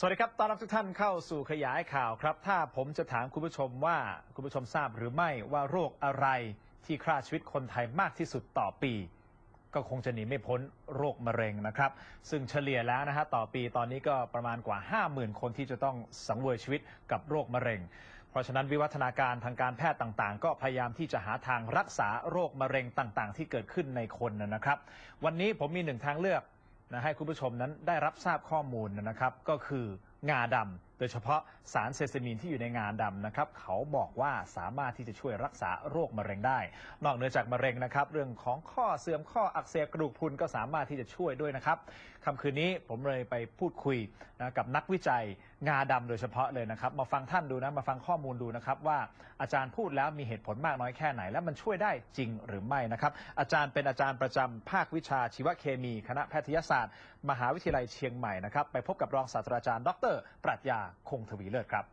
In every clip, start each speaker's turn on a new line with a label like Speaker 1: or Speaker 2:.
Speaker 1: สวัสดีครับ ต้อนรับทุกท่านเข้าสู่ขยายข่าวครับ ถ้าผมจะถามคุณผู้ชมว่าคุณผู้ชมทราบหรือไม่ว่าโรคอะไรที่ฆ่าชีวิตคนไทยมากที่สุดต่อปี ก็คงจะหนีไม่พ้นโรคมะเร็งนะครับ ซึ่งเฉลี่ยแล้วนะฮะต่อปีตอนนี้ก็ประมาณกว่า 50,000 คนที่จะต้องสังเวยชีวิตกับโรคมะเร็ง เพราะฉะนั้นวิวัฒนาการทางการแพทย์ต่างๆ ก็พยายามที่จะหาทางรักษาโรคมะเร็งต่างๆ ที่เกิดขึ้นในคนนะครับ วันนี้ผมมีหนึ่งทางเลือก นะให้คุณผู้ชมนั้นได้รับทราบข้อมูลนะครับ ก็คืองาดำ โดยเฉพาะสารเซซามินที่อยู่ในงาดำนะครับ เขาบอกว่าสามารถที่จะช่วยรักษาโรคมะเร็งได้ นอกเหนือจากมะเร็งนะครับ เรื่องของข้อเสื่อมข้ออักเสบกระดูกพรุนก็สามารถที่จะช่วยด้วยนะครับคำคืนนี้ผมเลยไปพูดคุยนะกับนักวิจัยงาดำโดยเฉพาะเลยนะครับ มาฟังท่านดูนะมาฟังข้อมูลดูนะครับ ว่าอาจารย์พูดแล้วมีเหตุผลมากน้อยแค่ไหน และมันช่วยได้จริงหรือไม่นะครับ อาจารย์เป็นอาจารย์ประจำภาควิชาชีวเคมี คณะแพทยศาสตร์ มหาวิทยาลัยเชียงใหม่นะครับไปพบกับรองศาสตราจารย์ ดร ปรัชญาคงทวีเลิศครับ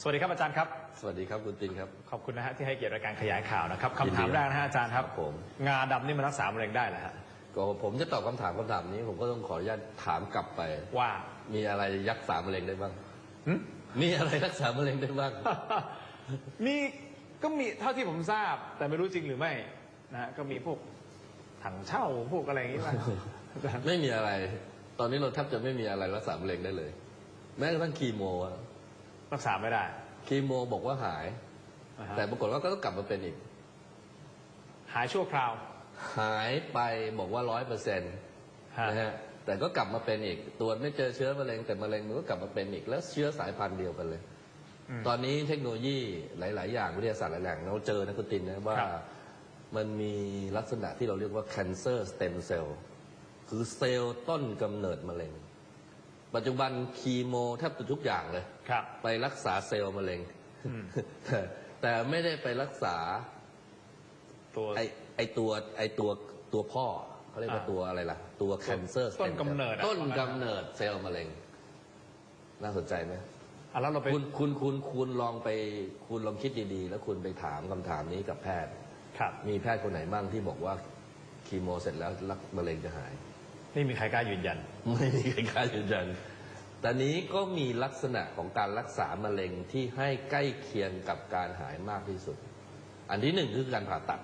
Speaker 1: สวัสดีครับอาจารย์ครับ
Speaker 2: สวัสดีครับคุณตินครับ
Speaker 1: ขอบคุณนะฮะที่ให้เกียรติรายการขยายข่าวนะครับ
Speaker 2: ยินดี
Speaker 1: คำถามแรกนะฮะอาจารย์ครับ
Speaker 2: ครับผม
Speaker 1: งาดำนี่มันรักษามะเร็งได้เหรอฮะ
Speaker 2: ก็ผมจะตอบคำถามคำถามนี้ ผมก็ต้องขออนุญาตถามกลับไป
Speaker 1: ว่า
Speaker 2: มีอะไรยักษามะเร็งได้บ้าง
Speaker 1: หึ
Speaker 2: มีอะไรรักษามะเร็งได้บ้าง
Speaker 1: มีก็มีเท่าที่ผมทราบ แต่ไม่รู้จริงหรือไม่นะฮะก็มีพวก ถังเช่าพวกอะไรอย่างนี้บ้าง
Speaker 2: ไม่มีอะไร ตอนนี้เราแทบจะไม่มีอะไรรักษามะเร็งได้เลย แม้กระทั่งคีโมอะ
Speaker 1: รักษาไม่ได้
Speaker 2: คีโมบอกว่าหาย
Speaker 1: นะฮะ
Speaker 2: แต่ปรากฏว่าก็ต้องกลับมาเป็นอีก
Speaker 1: หายชั่วคราว
Speaker 2: หายไปบอกว่าร้อยเปอร์เซ็นต์
Speaker 1: ฮะ
Speaker 2: นะฮะแต่ก็กลับมาเป็นอีกตรวจไม่เจอเชื้อมะเร็งแต่มะเร็งมันก็กลับมาเป็นอีก แล้วเชื้อสายพันธุ์เดียวกันเลย
Speaker 1: อืม
Speaker 2: ตอนนี้เทคโนโลยีหลาย ๆ อย่างวิทยาศาสตร์หลายๆอย่างเราเจอนะคุณตินนะว่า
Speaker 1: ครับ
Speaker 2: มันมีลักษณะที่เราเรียกว่า cancer stem cell คือเซลล์ต้นกำเนิดมะเร็ง ปัจจุบันคีโมแทบจะทุกอย่างเลย
Speaker 1: ครับ
Speaker 2: ไปรักษาเซลล์มะเร็ง
Speaker 1: อืม
Speaker 2: แต่แต่ไม่ได้ไปรักษา
Speaker 1: ตัว
Speaker 2: ไอไอตัวไอตัวตัวพ่อเขาเรียกว่า
Speaker 1: อ่า
Speaker 2: ตัวอะไรล่ะ ตัว cancer
Speaker 1: ต้น
Speaker 2: stem
Speaker 1: กำเนิด
Speaker 2: cell
Speaker 1: อะ
Speaker 2: ต้น กำเนิดเซลล์มะเร็ง น่าสนใจไหม
Speaker 1: อะแล้วเราไป
Speaker 2: คุณคุณคุณคุณลองไป คุณลองคิดดีๆ แล้วคุณไปถามคำถามนี้กับแพทย์
Speaker 1: ครับ
Speaker 2: มีแพทย์คนไหนบ้างที่บอกว่าคีโมเสร็จแล้วรักมะเร็งจะหาย
Speaker 1: ไม่มีใครกล้ายืนยัน
Speaker 2: ไม่มีใครกล้ายืนยันแต่นี้ก็มีลักษณะของการรักษามะเร็งที่ให้ใกล้เคียงกับการหายมากที่สุด อันที่หนึ่งคือการผ่าตัด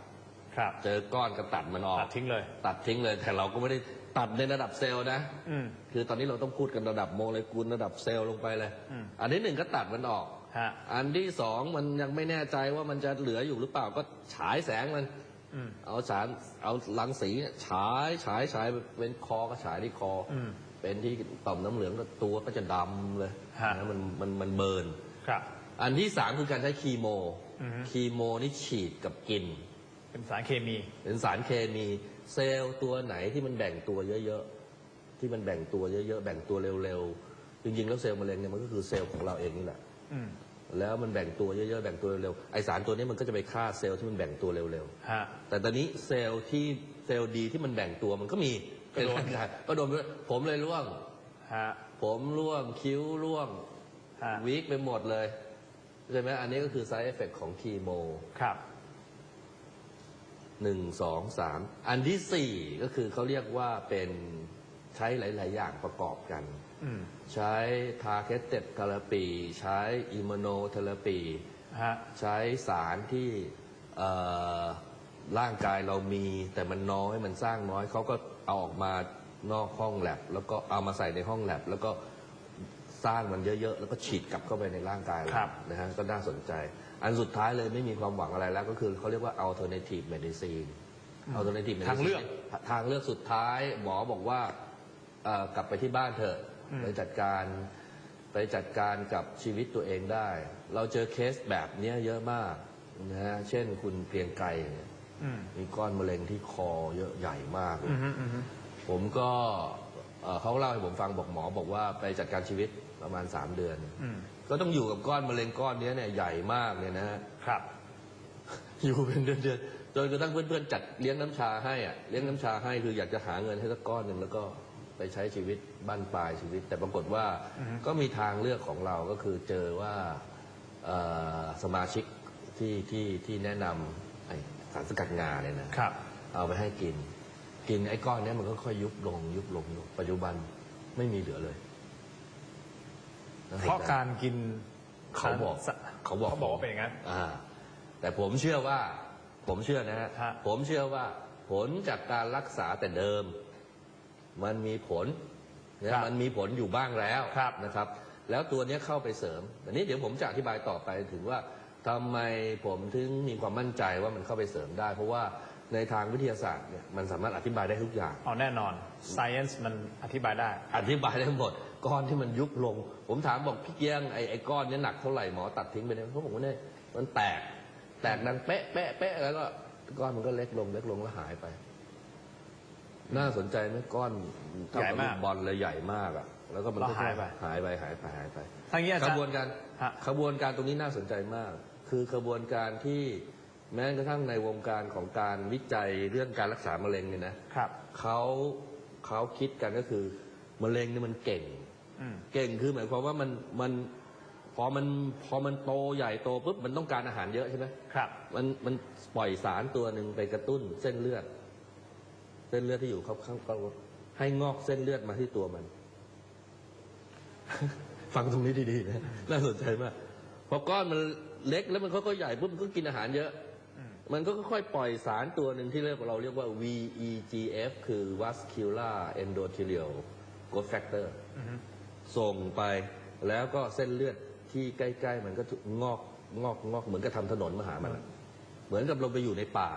Speaker 1: ครับ
Speaker 2: เจอก้อนก็ตัดมันออก
Speaker 1: ตัดทิ้งเลย
Speaker 2: ตัดทิ้งเลย แต่เราก็ไม่ได้ ตัดในระดับเซลล์นะ
Speaker 1: อืม
Speaker 2: คือตอนนี้เราต้องพูดกันระดับโมเลกุลระดับเซลล์ลงไปเลย
Speaker 1: อืม
Speaker 2: อันที่หนึ่งก็ตัดมันออก
Speaker 1: ฮะ
Speaker 2: อันที่สองมันยังไม่แน่ใจว่ามันจะเหลืออยู่หรือเปล่าก็ฉายแสงมัน
Speaker 1: อืม
Speaker 2: เอาสารเอารังสีเนี่ยฉายฉายฉายเป็นคอก็ฉายที่คออ
Speaker 1: อืม
Speaker 2: เป็นที่ต่อมน้ำเหลืองก็ตัวก็จะดำเลย
Speaker 1: ฮะ
Speaker 2: นะมันมันมันเบิร์น
Speaker 1: ครับ
Speaker 2: อันที่สามคือการใช้คีโม
Speaker 1: อือฮึ
Speaker 2: คีโมนี่ฉีดกับกิน
Speaker 1: เป็นสารเคมี
Speaker 2: เป็นสารเคมี เซลล์ตัวไหนที่มันแบ่งตัวเยอะๆ ที่มันแบ่งตัวเยอะๆ แบ่งตัวเร็วๆ จริงๆ แล้วเซลล์มะเร็งเนี่ยมันก็คือเซลล์ของเราเองนี่แหละ
Speaker 1: อืม
Speaker 2: แล้วมันแบ่งตัวเยอะๆ แบ่งตัวเร็วๆ ไอสารตัวนี้มันก็จะไปฆ่าเซลล์ที่มันแบ่งตัวเร็ว
Speaker 1: ฮะ
Speaker 2: ๆ แต่ตอนนี้เซลล์ที่เซลล์ดีที่มันแบ่งตัวมันก็มี
Speaker 1: ก็โดน
Speaker 2: ร่างกายก็โดนไปด้วยผมเลยร่วง
Speaker 1: ฮะ
Speaker 2: ผมร่วงคิ้วร่วง
Speaker 1: ฮะ
Speaker 2: วีคไปหมดเลย ใช่ไหมอันนี้ก็คือ side effect ของคีโม
Speaker 1: ครับ
Speaker 2: หนึ่งสองสามอันที่สี่ก็คือเขาเรียกว่าเป็นใช้หลาย ๆ อย่างประกอบกัน
Speaker 1: อืม
Speaker 2: ใช้ targeted therapy ใช้ immunotherapy
Speaker 1: ฮะ
Speaker 2: ใช้สารที่เอ่อร่างกายเรามี แต่มันน้อยมันสร้างน้อยเขาก็เอาออกมานอกห้องแลบแล้วก็เอามาใส่ในห้องแลบแล้วก็สร้างมันเยอะ ๆ แล้วก็ฉีดกลับเข้าไปในร่างกายเรา
Speaker 1: ครับ
Speaker 2: นะฮะก็น่าสนใจ อันสุดท้ายเลยไม่มีความหวังอะไรแล้ว ก็คือเขาเรียกว่า alternative medicine alternative medicine
Speaker 1: ทางเลือก
Speaker 2: ทางเลือกสุดท้ายหมอบอกว่าเอ่อกลับไปที่บ้านเถอะ
Speaker 1: อืม
Speaker 2: ไปจัดการไปจัดการกับชีวิตตัวเองได้ เราเจอเคสแบบเนี้ยเยอะมากนะฮะเช่นคุณเกรียงไกรเนี่ย
Speaker 1: อืม
Speaker 2: มีก้อนมะเร็งที่คอเยอะใหญ่มากเลย
Speaker 1: อืมฮึอืมฮึ
Speaker 2: ผมก็เอ่อเขาเล่าให้ผมฟังบอกหมอบอกว่าไปจัดการชีวิตประมาณ 3 เดือน
Speaker 1: อืม
Speaker 2: ก็ต้องอยู่กับก้อนมะเร็งก้อนเนี้ยเนี่ยใหญ่มากเนี่ยนะฮะ
Speaker 1: ครับ
Speaker 2: อยู่เป็นเดือนๆ จนกระทั่งเพื่อนๆ จัดเลี้ยงน้ำชาให้อะเลี้ยงน้ำชาให้คืออยากจะหาเงินให้สักก้อนหนึ่งแล้วก็ไปใช้ชีวิตบ้านปลายชีวิต แต่ปรากฏว่า
Speaker 1: อือฮึ
Speaker 2: ก็มีทางเลือกของเราก็คือเจอว่าเอ่อสมาชิกที่ที่ที่แนะนำไอ้สารสกัดงาเนี่ยนะ ครับ เอาไปให้กิน กินไอ้ก้อนเนี้ยมันก็ค่อยยุบลงยุบลงยุบปัจจุบันไม่มีเหลือเลยน่สนใจ
Speaker 1: เพราะการกิน
Speaker 2: เขาบอก
Speaker 1: สาร
Speaker 2: เขาบอก
Speaker 1: เขาบอกว่าเป็นอย่างนั้น
Speaker 2: อ่า แต่ผมเชื่อว่า ผมเชื่อนะฮะ
Speaker 1: ฮะ
Speaker 2: ผมเชื่อว่า ผลจากการรักษาแต่เดิม มันมีผลนะมันมีผลอยู่บ้างแล้วนะครับ แล้วตัวเนี้ยเข้าไปเสริมอันนี้เดี๋ยวผมจะอธิบายต่อไปถึงว่าทำไมผมถึงมีความมั่นใจว่ามันเข้าไปเสริมได้ เพราะว่าในทางวิทยาศาสตร์เนี่ยมันสามารถอธิบายได้ทุกอย่าง
Speaker 1: เอาแน่นอน science มันอธิบายได้
Speaker 2: อธิบายได้หมด ก้อนที่มันยุบลง ผมถามบอกพี่เกียงไอ้ไอ้ก้อนเนี้หนักเท่าไหร่หมอตัดทิ้งไปเนี่ยเขาบอกว่าเนี่ยมันแตก แตกดังเป๊ะเป๊ะเป๊ะแล้วก็ก้อนมันก็เล็กลงเล็กลงแล้วหายไป น่าสนใจไหมก้อนเท่า
Speaker 1: ใหญ่
Speaker 2: กับ
Speaker 1: มา
Speaker 2: ลู
Speaker 1: ก
Speaker 2: กบอลเลยใหญ่มากอะ แล้วก็มัน
Speaker 1: แล้วหายไป
Speaker 2: หายไปหายไปหายไป
Speaker 1: ทางนี้อา
Speaker 2: ข
Speaker 1: จารย์
Speaker 2: บวนการ
Speaker 1: ฮะ
Speaker 2: ขบวนการตรงนี้น่าสนใจมาก คือขบวนการที่แม้กระทั่งในวงการของการวิจัยเรื่องการรักษามะเร็งเนี่ยนะ ครับ เขาเขาคิดกันก็คือมะเร็งเนี่ยมันเก่ง
Speaker 1: อืม
Speaker 2: เก่งคือหมายความว่ามันมันพอมันพอมันโตใหญ่โตปุ๊บมันต้องการอาหารเยอะใช่ไหม
Speaker 1: ครับ
Speaker 2: มันมันปล่อยสารตัวหนึ่งไปกระตุ้นเส้นเลือด เส้นเลือดที่อยู่ข้างข้างข้างให้งอกเส้นเลือดมาที่ตัวมัน ฟังตรงนี้ดีๆนะน่าสนใจมากพอก้อนมันเล็กแล้วมันค่อยๆใหญ่ปุ๊บมันก็กินอาหารเยอะ
Speaker 1: อืม
Speaker 2: มันก็ค่อยๆปล่อยสารตัวหนึ่งที่เรียกว่าเราเรียกว่า VEGF คือ vascular endothelial growth factor
Speaker 1: อือฮึ
Speaker 2: ส่งไป แล้วก็เส้นเลือดที่ใกล้ ๆ มันก็งอกงอกงอกเหมือนกับทำถนนมาหามันอะเหมือนกับเราไปอยู่ในป่า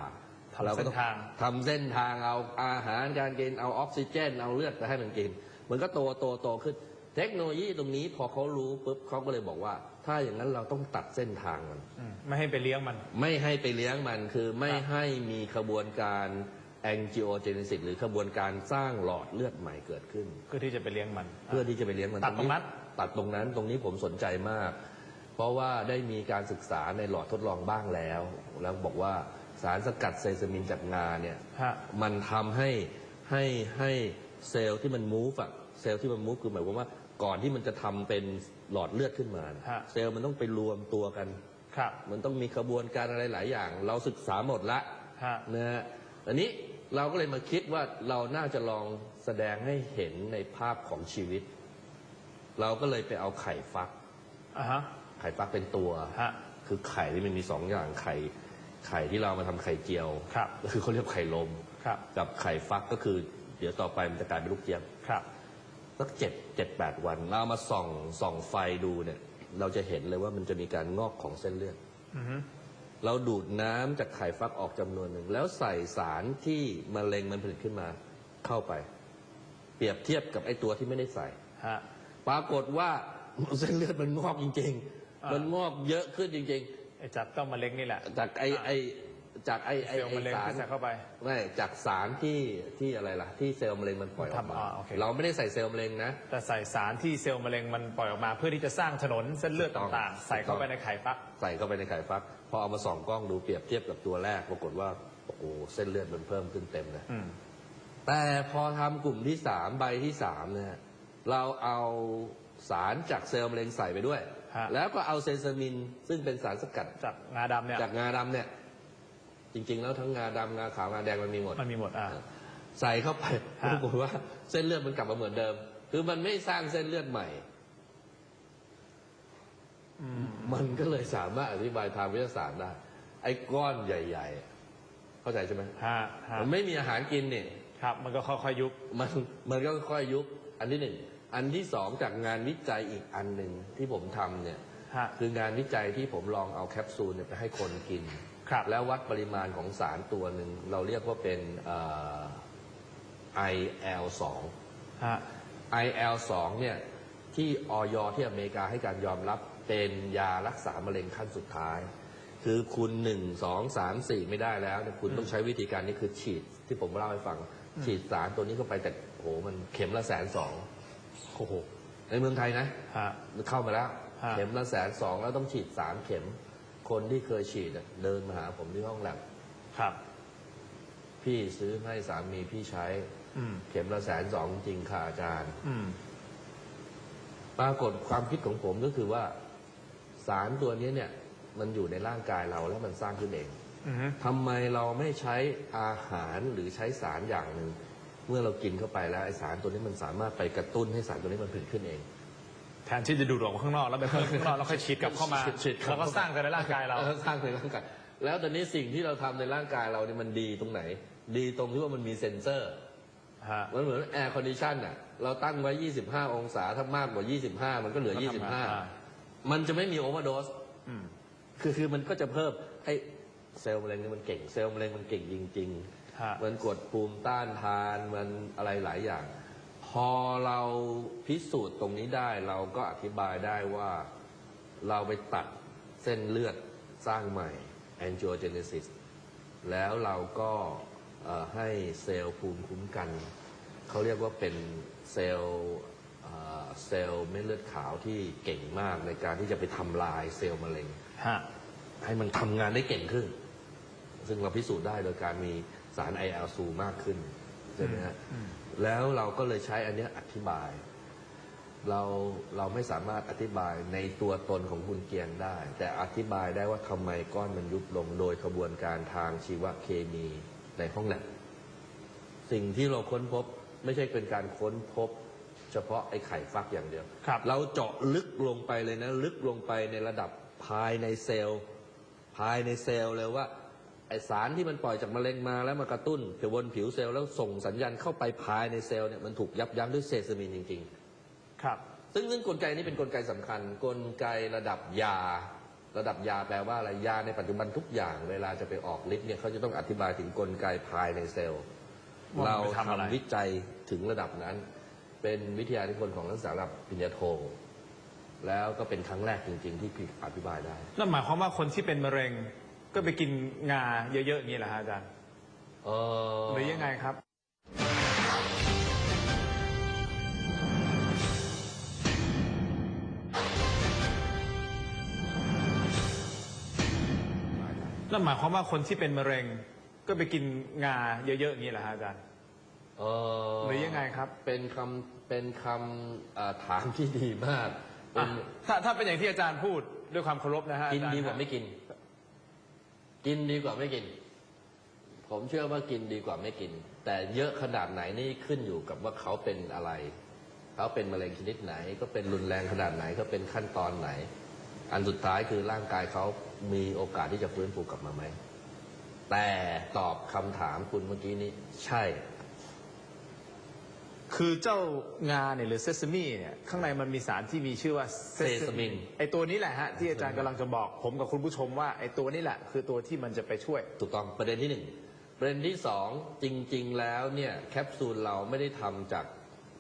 Speaker 1: ทำ
Speaker 2: เราก็
Speaker 1: เส้
Speaker 2: ต้อนง
Speaker 1: ทาง
Speaker 2: ทำเส้นทางเอาอาหารการกินเอาออกซิเจน เอาเลือดไปให้มันกิน มันก็โตโตโตขึ้น เทคโนโลยีตรงนี้พอเขารู้ปุ๊บเขาก็เลยบอกว่า ถ้าอย่างนั้นเราต้องตัดเส้นทางมัน
Speaker 1: อืมไม่ให้ไปเลี้ยงมัน
Speaker 2: ไม่ให้ไปเลี้ยงมันคือไม่
Speaker 1: ครับ
Speaker 2: ให้มีขบวนการ แองจิโอเจเนซิสหรือขบวนการสร้างหลอดเลือดใหม่เกิดขึ้น
Speaker 1: เพื่อที่จะไปเลี้ยงมัน
Speaker 2: เพื่อที่จะไปเลี้ยงมัน
Speaker 1: ตัดตรงนั้น
Speaker 2: ตัดตรงนั้นตรงนี้ผมสนใจมาก เพราะว่าได้มีการศึกษาในหลอดทดลองบ้างแล้ว แล้วบอกว่าสารสกัดไซซามินจากงาเนี่ย
Speaker 1: ฮะ
Speaker 2: มันทำให้ให้ให้เซลล์ที่มันมูฟอะเซลล์ที่มันมูฟคือหมายความว่าก่อนที่มันจะทำเป็นหลอดเลือดขึ้นมาเนี่ย
Speaker 1: ฮะ
Speaker 2: เซลล์มันต้องไปรวมตัวกัน
Speaker 1: ครับ
Speaker 2: มันต้องมีขบวนการอะไรหลายอย่าง เราศึกษาหมดละ
Speaker 1: ฮะ
Speaker 2: นะฮะอันนี้ เราก็เลยมาคิดว่าเราน่าจะลองแสดงให้เห็นในภาพของชีวิต เราก็เลยไปเอาไข่ฟัก
Speaker 1: อ่าฮะ
Speaker 2: ไข่ฟักเป็นตัว
Speaker 1: ฮะ
Speaker 2: คือไข่ที่มันมีสองอย่างไข่ ไข่ที่เรามาทำไข่เจียว
Speaker 1: ครับ
Speaker 2: ก็คือเขาเรียกไข่ลม
Speaker 1: ครับ
Speaker 2: กับไข่ฟักก็คือ เดี๋ยวต่อไปมันจะกลายเป็นลูกเจี๊ยบ
Speaker 1: ครับ
Speaker 2: สักเจ็ดเจ็ดแปดวัน เราเอามาส่องส่องไฟดูเนี่ย เราจะเห็นเลยว่ามันจะมีการงอกของเส้นเลือด
Speaker 1: อือฮึ
Speaker 2: เราดูดน้ำจากไข่ฟักออกจำนวนหนึ่ง แล้วใส่สารที่มะเร็งมันผลิตขึ้นมาเข้าไป เปรียบเทียบกับไอ้ตัวที่ไม่ได้ใส่
Speaker 1: ฮะ
Speaker 2: ปรากฏว่าเส้นเลือดมันงอกจริง
Speaker 1: อ่า
Speaker 2: ๆมันงอกเยอะขึ้นจริง
Speaker 1: ไอ้จับต้องมะเร็งนี่แหละ
Speaker 2: ๆ จากไอ้ไอ้ จากไอ้ไอ้
Speaker 1: เซลล์
Speaker 2: ไอ้
Speaker 1: มะเร็ง
Speaker 2: สาร
Speaker 1: ที่ใส่เข้าไป
Speaker 2: ไม่จากสารที่ที่อะไรล่ะ ที่เซลล์มะเร็งมันปล่อยออกมา
Speaker 1: ทำอ่าโอเค
Speaker 2: เราไม่ได้ใส่เซลล์มะเร็งนะ
Speaker 1: แต่ใส่สารที่เซลล์มะเร็งมันปล่อยออกมาเพื่อที่จะสร้างถนนเส้นเลือด
Speaker 2: ถูกต้อง
Speaker 1: ต่างๆ ใส่เข้าไปในไข่ฟัก
Speaker 2: ใส่เข้าไปในไข่ฟัก พอเอามาส่องกล้องดูเปรียบเทียบกับตัวแรก ปรากฏว่า โอ้โหเส้นเลือดมันเพิ่มขึ้นเต็มเลย
Speaker 1: อืม
Speaker 2: แต่พอทำกลุ่มที่สามใบที่สามเนี่ยเราเอาสารจากเซลล์มะเร็งใส่ไปด้วย
Speaker 1: ฮะ
Speaker 2: แล้วก็เอาเซซามิน ซึ่งเป็นสารสกัด
Speaker 1: จากงาดำเนี่ย
Speaker 2: จากงาดำเนี่ย จริง ๆ แล้วทั้งงาดำงาขาวงาแดงมันมีหมด
Speaker 1: มันมีหมดอ่า
Speaker 2: ใส่เข้าไป
Speaker 1: ฮะ
Speaker 2: ปรากฏว่าเส้นเลือดมันกลับมาเหมือนเดิม คือมันไม่สร้างเส้นเลือดใหม่
Speaker 1: อืม
Speaker 2: มันก็เลยสามารถอธิบายทางวิทยาศาสตร์ได้ ไอ้ก้อนใหญ่ ๆ เข้าใจใช่ไหม
Speaker 1: ฮะฮะ
Speaker 2: มันไม่มีอาหารกินเนี่ย
Speaker 1: ครับ มันก็ค่อยๆยุบ
Speaker 2: มันมันก็ค่อยยุบอันที่หนึ่ง อันที่สองจากงานวิจัยอีกอันหนึ่งที่ผมทำเนี่ย
Speaker 1: ฮะ
Speaker 2: คืองานวิจัยที่ผมลองเอาแคปซูลเนี่ยไปให้คนกิน
Speaker 1: ครับ
Speaker 2: แล้ววัดปริมาณของสารตัวหนึ่งเราเรียกว่าเป็นเอ่อ IL2
Speaker 1: ฮะ
Speaker 2: IL2 เนี่ยที่ออยที่อเมริกาให้การยอมรับเป็นยารักษามะเร็งขั้นสุดท้าย คือคุณหนึ่งสองสามสี่ไม่ได้แล้วเนี่ยคุณต้องใช้วิธีการนี้คือฉีดที่ผมเล่าให้ฟัง ฉีดสารตัวนี้เข้าไปแต่โอ้โหมันเข็มละแสนสอง
Speaker 1: โอ้โห
Speaker 2: ในเมืองไทยนะ
Speaker 1: ฮะ
Speaker 2: เข้ามาแล้ว
Speaker 1: ฮะ
Speaker 2: เข็มละแสนสองแล้วต้องฉีดสามเข็ม คนที่เคยฉีดอะเดินมาหาผมที่ห้องแลบ
Speaker 1: ครับ
Speaker 2: พี่ซื้อให้สามีพี่ใช้
Speaker 1: อืม
Speaker 2: เข็มละแสนสองจริงค่ะอาจารย์
Speaker 1: อืม
Speaker 2: ปรากฏความคิดของผมก็คือว่า สารตัวนี้เนี่ย มันอยู่ในร่างกายเราแล้วมันสร้างขึ้นเอง
Speaker 1: อือฮึ
Speaker 2: ทำไมเราไม่ใช้อาหารหรือใช้สารอย่างหนึ่งเมื่อเรากินเข้าไปแล้วไอสารตัวนี้มันสามารถไปกระตุ้นให้สารตัวนี้มันผลิตขึ้นเอง
Speaker 1: แทนที่จะดูดออกมาข้างนอกแล้วไปเพิ่มข้างนอกแล้วค่อยฉีดกลับเข้ามา
Speaker 2: ฉีดฉีด
Speaker 1: แล้วก็สร้างกันในร่างกายเรา
Speaker 2: ออสร้างในร่างกายแล้วตอนนี้สิ่งที่เราทำในร่างกายเราเนี่ยมันดีตรงไหน ดีตรงที่ว่ามันมีเซ็นเซอร์
Speaker 1: ฮะ
Speaker 2: มันเหมือนแอร์คอนดิชันอะเราตั้งไว้ 25 องศาถ้ามากกว่า 25 มันก็เหลือ
Speaker 1: ก็ทำงานอ่า
Speaker 2: 25 มันจะไม่มีโอเวอร์โดส
Speaker 1: อืม
Speaker 2: คือคือมันก็จะเพิ่มไอ้เซลล์มะเร็งเนี่ยมันเก่ง เซลล์มะเร็งมันเก่งจริง
Speaker 1: ฮะ
Speaker 2: ๆ มันกดภูมิต้านทานมันอะไรหลายอย่าง พอเราพิสูจน์ตรงนี้ได้เราก็อธิบายได้ว่าเราไปตัดเส้นเลือดสร้างใหม่ angiogenesis แล้วเราก็เอ่อให้เซลล์ภูมิคุ้มกัน เขาเรียกว่าเป็นเซลล์เอ่อเซลล์เม็ดเลือดขาวที่เก่งมากในการที่จะไปทำลายเซลล์มะเร็ง
Speaker 1: ฮะ
Speaker 2: ให้มันทำงานได้เก่งขึ้น ซึ่งเราพิสูจน์ได้โดยการมีสาร IL-2 มากขึ้นใช่ไหมฮะ
Speaker 1: อืม
Speaker 2: แล้วเราก็เลยใช้อันเนี้ยอธิบาย เราเราไม่สามารถอธิบายในตัวตนของคุณเกียงได้ แต่อธิบายได้ว่าทำไมก้อนมันยุบลงโดยกระบวนการทางชีวเคมีในห้องแลบสิ่งที่เราค้นพบไม่ใช่เป็นการค้นพบ เฉพาะไอ้ไข่ฟักอย่างเดียว
Speaker 1: ครับ
Speaker 2: เราเจาะลึกลงไปเลยนะ ลึกลงไปในระดับภายในเซลล์ ภายในเซลล์เลยว่า ไอสารที่มันปล่อยจากมะเร็งมาแล้วมากระตุ้นผิวบนผิวเซลล์แล้วส่งสัญญาณเข้าไปภายในเซลล์เนี่ยมันถูกยับยั้งด้วยเซซามินจริง
Speaker 1: ครับ
Speaker 2: ๆซึ่งซึ่งกลไกนี้เป็นกลไกสำคัญ กลไกระดับยา ระดับยาแปลว่าอะไรยาในปัจจุบันทุกอย่างเวลาจะไปออกฤทธิ์เนี่ยเขาจะต้องอธิบายถึงกลไกภายในเซลล์
Speaker 1: ว่า
Speaker 2: เรา
Speaker 1: มันไปทำอะไร
Speaker 2: ทำวิจัยถึงระดับนั้น เป็นวิทยานิพนธ์ของนักศึกษาระดับปริญญาโทแล้วก็เป็นครั้งแรกจริง ๆ ที่อธิบายได้
Speaker 1: นั่นหมายความว่าคนที่เป็นมะเร็ง ก็ไปกินงาเยอะๆอย่างนี้แหละฮะอาจารย์
Speaker 2: เออ
Speaker 1: หรือยังไงครับ นั่นหมายความว่าคนที่เป็นมะเร็ง ก็ไปกินงาเยอะๆอย่างนี้แหละฮะอาจารย์
Speaker 2: เออ
Speaker 1: หรือยังไงครับ
Speaker 2: เป็นคำเป็นคำเอ่อถามที่ดีมากเป็
Speaker 1: อะ
Speaker 2: น
Speaker 1: ถ้าถ้าเป็นอย่างที่อาจารย์พูดด้วยความเคารพนะฮะ
Speaker 2: กิน
Speaker 1: อจรย์
Speaker 2: ดีกว่าไม่กิน กินดีกว่าไม่กิน ผมเชื่อว่ากินดีกว่าไม่กิน แต่เยอะขนาดไหนนี่ขึ้นอยู่กับว่าเขาเป็นอะไร เขาเป็นมะเร็งชนิดไหน ก็เป็นรุนแรงขนาดไหนก็เป็นขั้นตอนไหน อันสุดท้ายคือร่างกายเขามีโอกาสที่จะฟื้นฟูกลับมาไหมแต่ตอบคำถามคุณเมื่อกี้นี้ใช่
Speaker 1: คือเจ้างาเนี่ยหรือเซซามิเนี่ยข้างในมันมีสารที่มีชื่อว่า
Speaker 2: Sesame
Speaker 1: ไอตัวนี้แหละฮะที่อาจารย์กำลังจะบอกผมกับคุณผู้ชมว่าไอตัวนี้แหละ คือตัวที่มันจะไปช่วย
Speaker 2: ถูกต้องประเด็นที่หนึ่งประเด็นที่สองจริง ๆ แล้วเนี่ยแคปซูลเราไม่ได้ทำจาก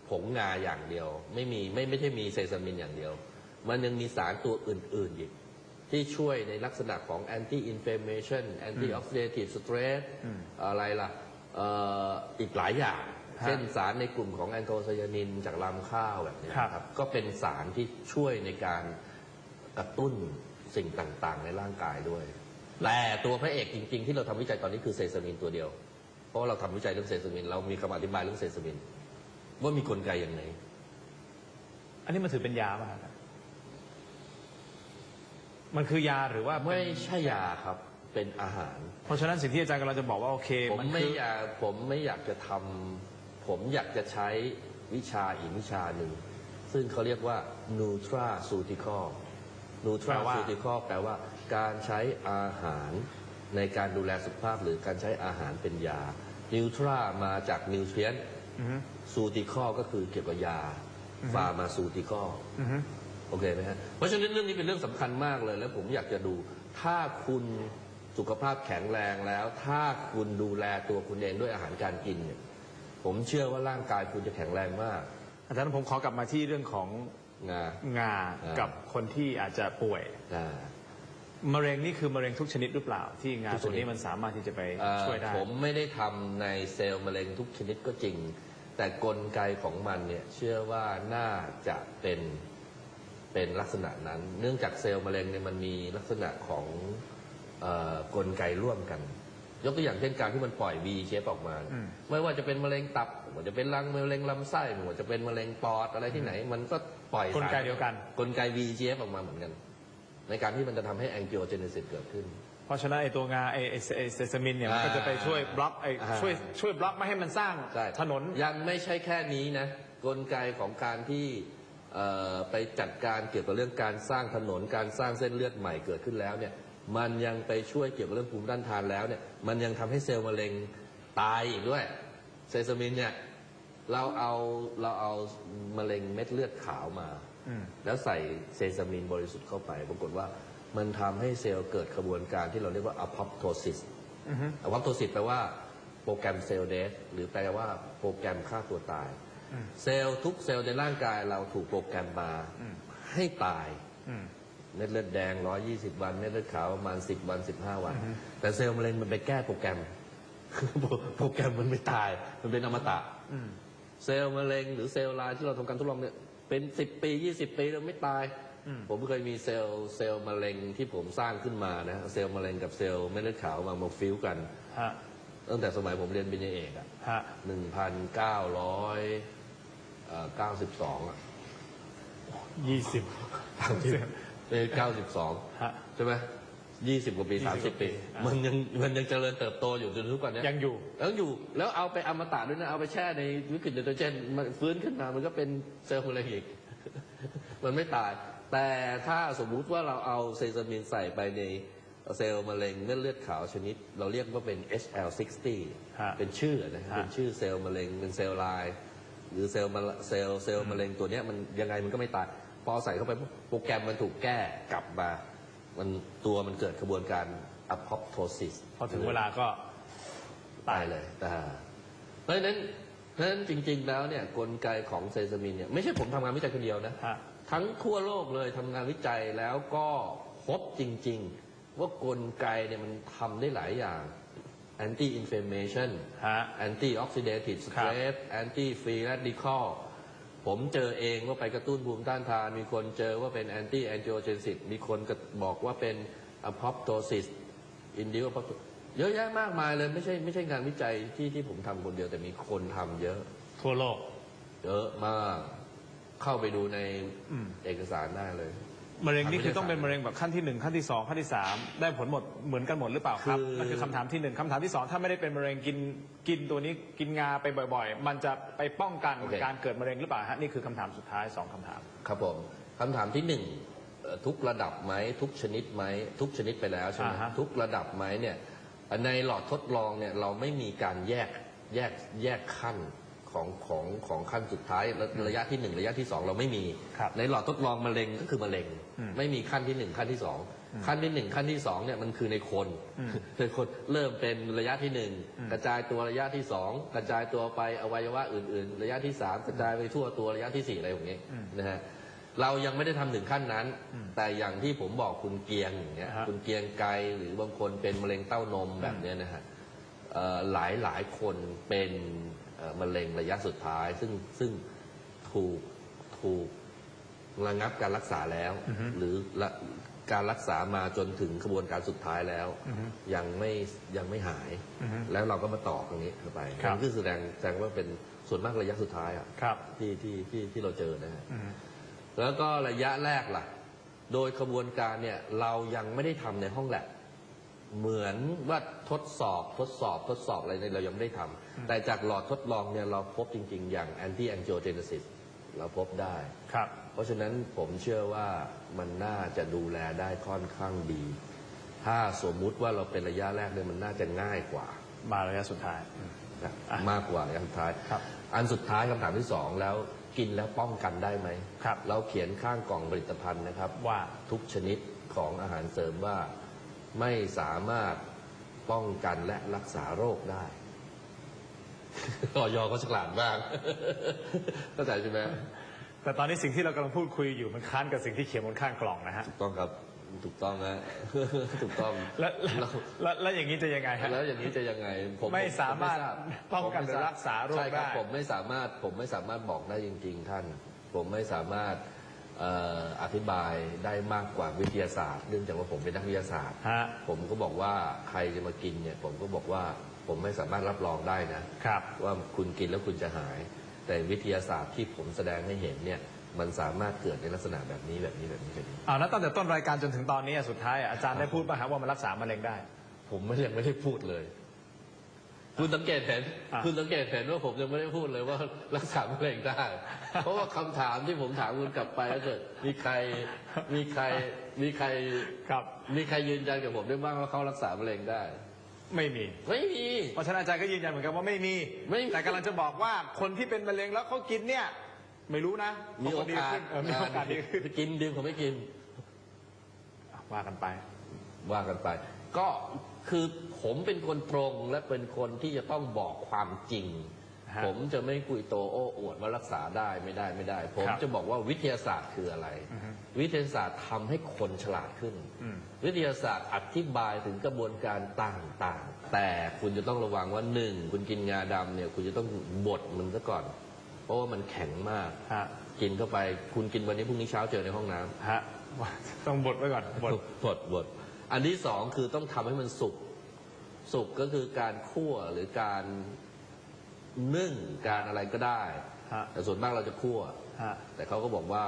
Speaker 2: ผงงาอย่างเดียว ไม่มีไม่ไม่ใช่มีเซซามินอย่างเดียว มันยังมีสารตัวอื่น ๆ อีก ที่ช่วยในลักษณะของ anti inflammation anti oxidative stress
Speaker 1: อืม
Speaker 2: อะไรล่ะเอ่ออีกหลายอย่าง
Speaker 1: ฮะ
Speaker 2: เช่นสารในกลุ่มของแอนโทไซยานินจากลำข้าวแบบเนี้ย
Speaker 1: ครับ
Speaker 2: ครับ ก็เป็นสารที่ช่วยในการกระตุ้นสิ่งต่างๆ ในร่างกายด้วย แต่ตัวพระเอกจริง ๆ ที่เราทำวิจัยตอนนี้คือเซซามินตัวเดียว เพราะว่าเราทำวิจัยเรื่องเซซามิน เรามีคำอธิบายเรื่องเซซามิน ว่ามีกลไกอย่างไร
Speaker 1: อันนี้มันถือเป็นยาป่ะครับมันคือยาหรือว่าเป็น
Speaker 2: ไม่ใช่ยาครับเป็นอาหาร
Speaker 1: เพราะฉะนั้นสิ่งที่อาจารย์กำลังจะบอกว่าโอเค
Speaker 2: ผม
Speaker 1: มัน
Speaker 2: ไม่
Speaker 1: คือ
Speaker 2: อยากผมไม่อยากจะทำ ผมอยากจะใช้วิชาอีกวิชาหนึ่ง ซึ่งเขาเรียกว่า nutraceutical nutraceutical แปลว่าการใช้อาหารในการดูแลสุขภาพหรือการใช้อาหารเป็นยา nutra มาจาก nutrient
Speaker 1: อือฮึ
Speaker 2: ceutical ก็คือเกี่ยวกับยา pharmaceutical
Speaker 1: อือฮึ
Speaker 2: โอเคไหมฮะเพราะฉะนั้นเรื่องนี้เป็นเรื่องสำคัญมากเลย แล้วผมอยากจะดู ถ้าคุณสุขภาพแข็งแรงแล้ว ถ้าคุณดูแลตัวคุณเองด้วยอาหารการกินเนี่ย ผมเชื่อว่าร่างกายคุณจะแข็งแรงมาก
Speaker 1: อาจารย์ผมขอกลับมาที่เรื่องของ
Speaker 2: นะ
Speaker 1: งา
Speaker 2: อ่ากั
Speaker 1: กับคนที่อาจจะป่วย
Speaker 2: นะ
Speaker 1: มะเร็งนี่คือมะเร็งทุกชนิดหรือเปล่า ที่งา
Speaker 2: ทุกชนิด
Speaker 1: ตัวนี้มันสามารถที่จะไป
Speaker 2: เอ่อ
Speaker 1: ช่วยได้
Speaker 2: ผมไม่ได้ทำในเซลล์มะเร็งทุกชนิดก็จริง แต่กลไกของมันเนี่ยเชื่อว่าน่าจะเป็นเป็นลักษณะนั้น เนื่องจากเซลล์มะเร็งเนี่ยมันมีลักษณะของเอ่อกลไกร่วมกัน ยกตัวอย่างเช่นการที่มันปล่อย V shape ออกมา
Speaker 1: อืม
Speaker 2: ไม่ว่าจะเป็นมะเร็งตับไม่ว่าจะเป็นรังมะเร็งลำไส้ไม่ว่าจะเป็นมะเร็งปอดอะไรที่ไหน มันก็ปล่อย
Speaker 1: กลไก
Speaker 2: สาร
Speaker 1: เดียวกัน
Speaker 2: กลไก V shape ออกมาเหมือนกัน ในการที่มันจะทำให้ angiogenesis เกิดขึ้น
Speaker 1: เพราะฉะนั้นไอ้ตัวงาไอ้ไอ้ไอ้เซซามินเนี่ยมันก็
Speaker 2: อ่า
Speaker 1: จะไปช่วยบล็อกไอ้
Speaker 2: อ่า
Speaker 1: ช่วยช่วยบล็อกไม่ให้มันสร้าง
Speaker 2: ใช่
Speaker 1: ถนน
Speaker 2: ยังไม่ใช่แค่นี้นะ กลไกของการที่เอ่อไปจัดการเกี่ยวกับเรื่องการสร้างถนนการสร้างเส้นเลือดใหม่เกิดขึ้นแล้วเนี่ย มันยังไปช่วยเกี่ยวกับเรื่องภูมิต้านทานแล้วเนี่ยมันยังทำให้เซลล์มะเร็งตายอีกด้วย เซซามินเนี่ยเราเอาเราเอามะเร็งเม็ดเลือดขาวมา
Speaker 1: อืม
Speaker 2: แล้วใส่เซซามินบริสุทธิ์เข้าไป ปรากฏว่ามันทำให้เซลล์เกิดกระบวนการที่เราเรียกว่า apoptosis
Speaker 1: อือฮึ
Speaker 2: apoptosis แปลว่าโปรแกรมเซลล์เดธหรือแปลว่าโปรแกรมฆ่าตัวตาย
Speaker 1: อืม
Speaker 2: เซลล์ทุกเซลล์ในร่างกายเราถูกโปรแกรมมา
Speaker 1: อืม
Speaker 2: ให้ตาย
Speaker 1: อืม
Speaker 2: เม็ดเลือดแดง 120 วันเม็ดเลือดขาวประมาณ 10 วัน 15 วัน แต่เซลล์มะเร็งมันไปแก้โปรแกรม โปรแกรมมันไม่ตาย มันเป็นอมตะ
Speaker 1: อืม
Speaker 2: เซลล์มะเร็งหรือเซลล์ลายที่เราทำการทดลองเนี่ยเป็นสิบปียี่สิบปีแล้วไม่ตาย
Speaker 1: อืม
Speaker 2: ผมเคยมีเซลล์เซลล์มะเร็งที่ผมสร้างขึ้นมานะเซลล์มะเร็งกับเซลล์เม็ดเลือดขาวมามาฟิวกัน
Speaker 1: ฮะ
Speaker 2: ตั้งแต่สมัยผมเรียนปริญญาเอกอะ
Speaker 1: ฮะ
Speaker 2: หนึ่งพันเก้าร้อยเก้าสิบสองอะ
Speaker 1: ยี่สิบ
Speaker 2: เป็นเก้าสิบสอง
Speaker 1: ฮะ
Speaker 2: ใช่ไหมยี่สิบกว่าปี
Speaker 1: 20
Speaker 2: สามสิบปี
Speaker 1: อะ
Speaker 2: มันยังมันยังเจริญเติบโตอยู่จนทุกวันเนี้ย
Speaker 1: ยังอยู่
Speaker 2: แล้วอยู่แล้วเอาไปอมตะด้วยนะ เอาไปแช่ในวิกฤตไนโตรเจนมันฟื้นขึ้นมามันก็เป็นเซลล์มะเร็งอีก มันไม่ตาย แต่ถ้าสมมุติว่าเราเอาเซซามินใส่ไปในเซลล์มะเร็งเม็ดเลือดขาวชนิด เราเรียกว่าเป็น HL60
Speaker 1: ฮะ
Speaker 2: เป็นชื่อนะฮะ
Speaker 1: ฮะ
Speaker 2: เป็นชื่อเซลล์มะเร็งเป็นเซลล์ลาย หรือเซลล์มะเซลล์เซลล์มะเร็งตัวเนี้ยมันยังไงมันก็ไม่ตาย พอใส่เข้าไปปุ๊บโปรแกรมมันถูกแก้กลับมา มันตัวมันเกิดกระบวนการ apoptosis
Speaker 1: พอถึงเวลาก็
Speaker 2: ตายเลยแต่เพราะฉะนั้นเพราะฉะนั้นจริง ๆ แล้วเนี่ยกลไกของเซซามินเนี่ยไม่ใช่ผมทำงานวิจัยคนเดียวนะ
Speaker 1: ฮะ
Speaker 2: ทั้งทั่วโลกเลยทำงานวิจัยแล้วก็พบจริง ๆ ว่ากลไกเนี่ยมันทำได้หลายอย่าง anti inflammation
Speaker 1: ฮะ
Speaker 2: anti oxidative
Speaker 1: ครับ
Speaker 2: stress anti free radical ผมเจอเองว่าไปกระตุ้นภูมิต้านทาน มีคนเจอว่าเป็น anti angiogenesis มีคนก็บอกว่าเป็น apoptosis induced apoptosis เยอะแยะมากมายเลยไม่ใช่ไม่ใช่งานวิจัยที่ที่ผมทำคนเดียวแต่มีคนทำเยอะ
Speaker 1: ทั่วโลก
Speaker 2: เยอะมาก เข้าไปดูใน
Speaker 1: อืม
Speaker 2: เอกสารได้เลย
Speaker 1: มะเร็งนี่คือต้องเป็นมะเร็งแบบขั้นที่หนึ่งขั้นที่สองขั้นที่สามได้ผลหมดเหมือนกันหมดหรือเปล่าครับ
Speaker 2: คือ
Speaker 1: นั่นคือคำถามที่หนึ่งคำถามที่สองถ้าไม่ได้เป็นมะเร็งกินกินตัวนี้กินงาไปบ่อย ๆ มันจะไปป้องกันการเกิดมะเร็งหรือเปล่าฮะนี่คือคำถามสุดท้ายสองคำถาม
Speaker 2: ครับผมคำถามที่หนึ่งเอ่อทุกระดับไหมทุกชนิดไหมทุกชนิดไปแล้วใช่ไหม
Speaker 1: อ่าฮะ
Speaker 2: ทุกระดับไหมเนี่ยในหลอดทดลองเนี่ยเราไม่มีการแยกแยกแยกขั้น ของของของขั้นสุดท้ายระระยะที่หนึ่งระยะที่สองเราไม่มี
Speaker 1: ครับ
Speaker 2: ในหลอดทดลองมะเร็งก็คือมะเร็ง
Speaker 1: อืม
Speaker 2: ไม่มีขั้นที่หนึ่งขั้นที่สองขั้นที่หนึ่งขั้นที่สองเนี่ยมันคือในคน
Speaker 1: อืม
Speaker 2: ในคนเริ่มเป็นระยะที่หนึ่ง
Speaker 1: อืม
Speaker 2: กระจายตัวระยะที่สองกระจายตัวไปอวัยวะอื่น ๆ ระยะที่สามกระจายไปทั่วตัวระยะที่สี่อะไรอย่างเงี้ยนะฮะเรายังไม่ได้ทำถึงขั้นนั้นแต่อย่างที่ผมบอกคุณเกียงอย่างเงี้ย
Speaker 1: อ่าฮะ
Speaker 2: คุณเกียงไกรหรือบางคนเป็นมะเร็งเต้านมแบบเนี้ยนะฮะ เอ่อหลายหลายคนเป็นเอ่อ มะเร็งระยะสุดท้าย ซึ่งซึ่งถูกถูกระงับการรักษาแล้ว
Speaker 1: อือฮึ
Speaker 2: หรือละการรักษามาจนถึงกระบวนการสุดท้ายแล้ว
Speaker 1: อือฮึ
Speaker 2: ยังไม่ยังไม่หาย
Speaker 1: อือฮึ
Speaker 2: แล้วเราก็มาต่อตรงนี้เข้าไป
Speaker 1: ครับ
Speaker 2: นั่นคือแสดงแสดงว่าเป็นส่วนมากระยะสุดท้ายอะ
Speaker 1: ครับ
Speaker 2: ที่ที่ที่ที่เราเจอนะฮะ
Speaker 1: อืม
Speaker 2: แล้วก็ระยะแรกล่ะ โดยขบวนการเนี่ยเรายังไม่ได้ทำในห้องแลบ เหมือนว่าทดสอบทดสอบทดสอบอะไรเนี่ยเรายังไม่ได้ทำแต่จากหลอดทดลองเนี่ยเราพบจริง ๆ อย่าง anti angiogenesis เราพบได้
Speaker 1: ครับ
Speaker 2: เพราะฉะนั้นผมเชื่อว่ามันน่าจะดูแลได้ค่อนข้างดี ถ้าสมมุติว่าเราเป็นระยะแรกเนี่ยมันน่าจะง่ายกว่า
Speaker 1: มาระยะสุดท้ายอืม
Speaker 2: นะ
Speaker 1: อะ
Speaker 2: มากกว่าอันสุดท้าย
Speaker 1: ครับ
Speaker 2: อันสุดท้ายคำถามที่สองแล้วกินแล้วป้องกันได้ไหม
Speaker 1: ครับ
Speaker 2: เราเขียนข้างกล่องผลิตภัณฑ์นะครับ
Speaker 1: ว่า
Speaker 2: ทุกชนิดของอาหารเสริมว่า ไม่สามารถป้องกันและรักษาโรคได้ออยก็ฉลาดบ้างเข้าใจใช่ไหม
Speaker 1: แต่ตอนนี้สิ่งที่เรากำลังพูดคุยอยู่มันค้านกับสิ่งที่เขียนบนข้างกล่องนะฮะ
Speaker 2: ถูกต้องครับถูกต้องนะถูกต้อง
Speaker 1: แล้วแล้วแล้วแล้วอย่างนี้จะยังไงฮะ
Speaker 2: แล้วอย่างนี้จะยังไง ผม
Speaker 1: ไม่สามารถ
Speaker 2: ผ
Speaker 1: ป้องกัน
Speaker 2: ผม
Speaker 1: หรือ
Speaker 2: ไม่ทบ
Speaker 1: รักษาโรค
Speaker 2: ใช่ครับ
Speaker 1: ได้
Speaker 2: ผมไม่สามารถผมไม่สามารถบอกได้จริง ๆ ท่าน ผมไม่สามารถเอ่ออธิบายได้มากกว่าวิทยาศาสตร์ เนื่องจากว่าผมเป็นนักวิทยาศาสตร์
Speaker 1: ฮะ
Speaker 2: ผมก็บอกว่าใครจะมากินเนี่ย ผมก็บอกว่าผมไม่สามารถรับรองได้นะ
Speaker 1: ครับ
Speaker 2: ว่าคุณกินแล้วคุณจะหาย แต่วิทยาศาสตร์ที่ผมแสดงให้เห็นเนี่ยมันสามารถเกิดในลักษณะแบบนี้แบบนี้แบบนี้แบบนี้
Speaker 1: เอาแล้วตั้งแต่ต้นรายการจนถึงตอนนี้อะสุดท้ายอะอาจารย์ได้พูดป่ะฮะว่ามันรักษามะเร็งได้
Speaker 2: ผมไม่ยังไม่ได้พูดเลย คุณสังเกตเห็น
Speaker 1: อะ
Speaker 2: คุณสังเกตเห็นว่าผมยังไม่ได้พูดเลยว่ารักษามะเร็งได้ เพราะว่าคำถามที่ผมถามคุณกลับไปก็เกิดมีใครมีใครมีใคร
Speaker 1: ครับ
Speaker 2: มีใครยืนยันกับผมได้บ้างว่าเขารักษามะเร็งได้
Speaker 1: ไม่มี
Speaker 2: ไม่มี
Speaker 1: เพราะฉะนั้นอาจารย์ก็ยืนยันเหมือนกันว่าไม่มี
Speaker 2: ไม่มี
Speaker 1: แต่กำลังจะบอกว่าคนที่เป็นมะเร็งแล้วเขากินเนี่ย ไม่รู้นะ
Speaker 2: มีโอกาส
Speaker 1: เขดีขึ้นเออมีโอกาสดีขึ้น
Speaker 2: กินดื่มเขาไม่กิน
Speaker 1: ว่ากันไป
Speaker 2: ว่ากันไป ก็ คือผมเป็นคนตรงและเป็นคนที่จะต้องบอกความจริง
Speaker 1: ฮะ
Speaker 2: ผมจะไม่คุยโตโอ้อวดว่ารักษาได้ไม่ได้ไม่ได้ ผม
Speaker 1: ครับ
Speaker 2: จะบอกว่าวิทยาศาสตร์คืออะไร
Speaker 1: อือฮึ
Speaker 2: วิทยาศาสตร์ทำให้คนฉลาดขึ้น
Speaker 1: อืม
Speaker 2: วิทยาศาสตร์อธิบายถึงกระบวนการต่างๆ แต่คุณจะต้องระวังว่าหนึ่งคุณกินงาดำเนี่ย คุณจะต้องบดมันซะก่อน เพราะว่ามันแข็งมาก
Speaker 1: ฮะ
Speaker 2: กินเข้าไป คุณกินวันนี้พรุ่งนี้เช้าเจอในห้องน้ำ
Speaker 1: ฮะว่าต้องบดไว้ก่อนบด
Speaker 2: บดบด อันที่สองคือต้องทำให้มันสุก สุกก็คือการคั่วหรือการนึ่งการอะไรก็ได้
Speaker 1: ฮะ
Speaker 2: แต่ส่วนมากเราจะคั่ว
Speaker 1: ฮะ
Speaker 2: แต่เขาก็บอกว่า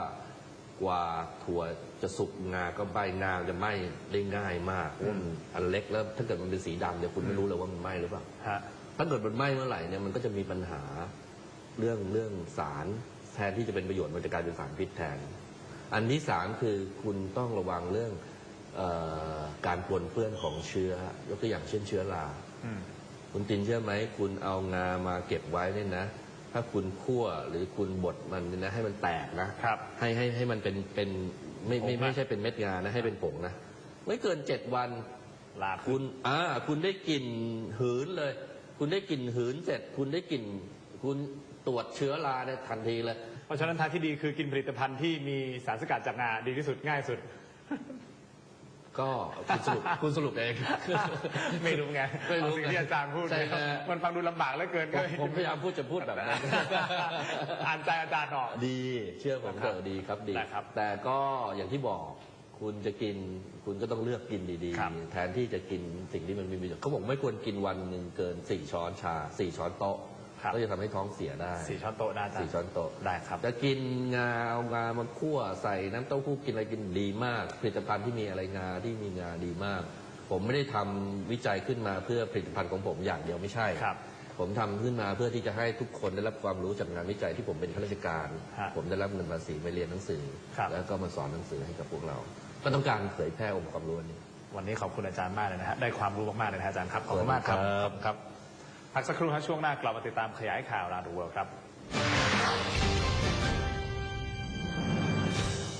Speaker 2: กว่าถั่วจะสุกงาก็ใบงาจะไหม้ได้ง่ายมากเพราะว่ามันอันเล็กแล้วถ้าเกิดมันเป็นสีดำเนี่ยคุณไม่รู้เลยว่ามันไหม้หรือเปล่า
Speaker 1: ฮะ
Speaker 2: ถ้าเกิดมันไหม้เมื่อไหร่เนี่ยมันก็จะมีปัญหาเรื่องเรื่องสารแทนที่จะเป็นประโยชน์มันจะกลายเป็นสารพิษแทน อันที่สามคือคุณต้องระวังเรื่องเออ การปนเปื้อนของเชื้อยกตัวอย่างเช่นเชื้อรา
Speaker 1: อืม
Speaker 2: คุณตินเชื่อไหมคุณเอางามาเก็บไว้เนี่ยนะ ถ้าคุณคั่วหรือคุณบดมันเนี่ยนะให้มันแตกนะครับ ให้ให้ให้มันเป็นเป็นไม่ไม่
Speaker 1: ผงนะ
Speaker 2: ไม่ใช่เป็นเม็ดงานะให้เป็นผงนะไม่เกินเจ็ดวัน
Speaker 1: ลา
Speaker 2: คุณอ่าคุณได้กลิ่นหืนเลย คุณได้กลิ่นหืนเสร็จ คุณได้กลิ่นคุณตรวจเชื้อราเนี่ยทันทีเลย
Speaker 1: เพราะฉะนั้นทางที่ดีคือกินผลิตภัณฑ์ที่มีสารสกัดจากงาดีที่สุดง่ายสุด
Speaker 2: ก็คุณสรุปคุณสรุปเอง
Speaker 1: ไม่รู้ไง
Speaker 2: ไม่รู้
Speaker 1: เอาสิ่งที่อาจารย์พูด
Speaker 2: ใช่ไหม
Speaker 1: มันฟังดูลำบากเหลือเกิน
Speaker 2: ผ
Speaker 1: ก็
Speaker 2: มผมพยายามพูดจะพูดแบบนั้น
Speaker 1: อ่านใจอาจารย์ออก
Speaker 2: ดีเชื่อผมเถ
Speaker 1: ครั
Speaker 2: อะ
Speaker 1: บ
Speaker 2: ดีครับดี
Speaker 1: ได้ครับ
Speaker 2: แต่ก็อย่างที่บอกคุณจะกิน คุณก็ต้องเลือกกินดี
Speaker 1: ครับ
Speaker 2: ๆ แทนที่จะกินสิ่งที่มันมีประโยชน์เขาบอกไม่ควรกินวันหนึ่งเกินสี่ช้อนชาสี่ช้อนโต๊ะ
Speaker 1: ครับ
Speaker 2: ก็จะทำให้ท้องเสียได้
Speaker 1: สี่ช้อนโต๊ะนะอาจาร
Speaker 2: สี่
Speaker 1: ย์
Speaker 2: ช้อนโต๊ะ
Speaker 1: ได้ครับ
Speaker 2: จะกินงาเอางามาคั่วใส่น้ำเต้าหู้กินอะไรกินดีมาก ผลิตภัณฑ์ที่มีอะไรงาที่มีงาดีมาก ผมไม่ได้ทำวิจัยขึ้นมาเพื่อผลิตภัณฑ์ของผมอย่างเดียวไม่ใช่
Speaker 1: ครับ
Speaker 2: ผมทำขึ้นมาเพื่อที่จะให้ทุกคนได้รับความรู้จากงานวิจัยที่ผมเป็นข้าราชการ
Speaker 1: ฮะ
Speaker 2: ผมได้รับเงินภาษีไปเรียนหนังสือ
Speaker 1: ครับ
Speaker 2: แล้วก็มาสอนหนังสือให้กับพวกเรา ก็ต้องการเผยแพร่องค์ความรู้อันนี้
Speaker 1: วันนี้ขอบคุณอาจารย์มากเลยนะฮะได้ความรู้มากๆเลยนะฮะอาจารย์ครับขอบคุณมากครับ
Speaker 2: สวัสดีครับ
Speaker 1: ขอบคุณครับ พักสักครู่ครับช่วงหน้ากลับมาติดตามขยายข่าวราดูเวิลด์ครับ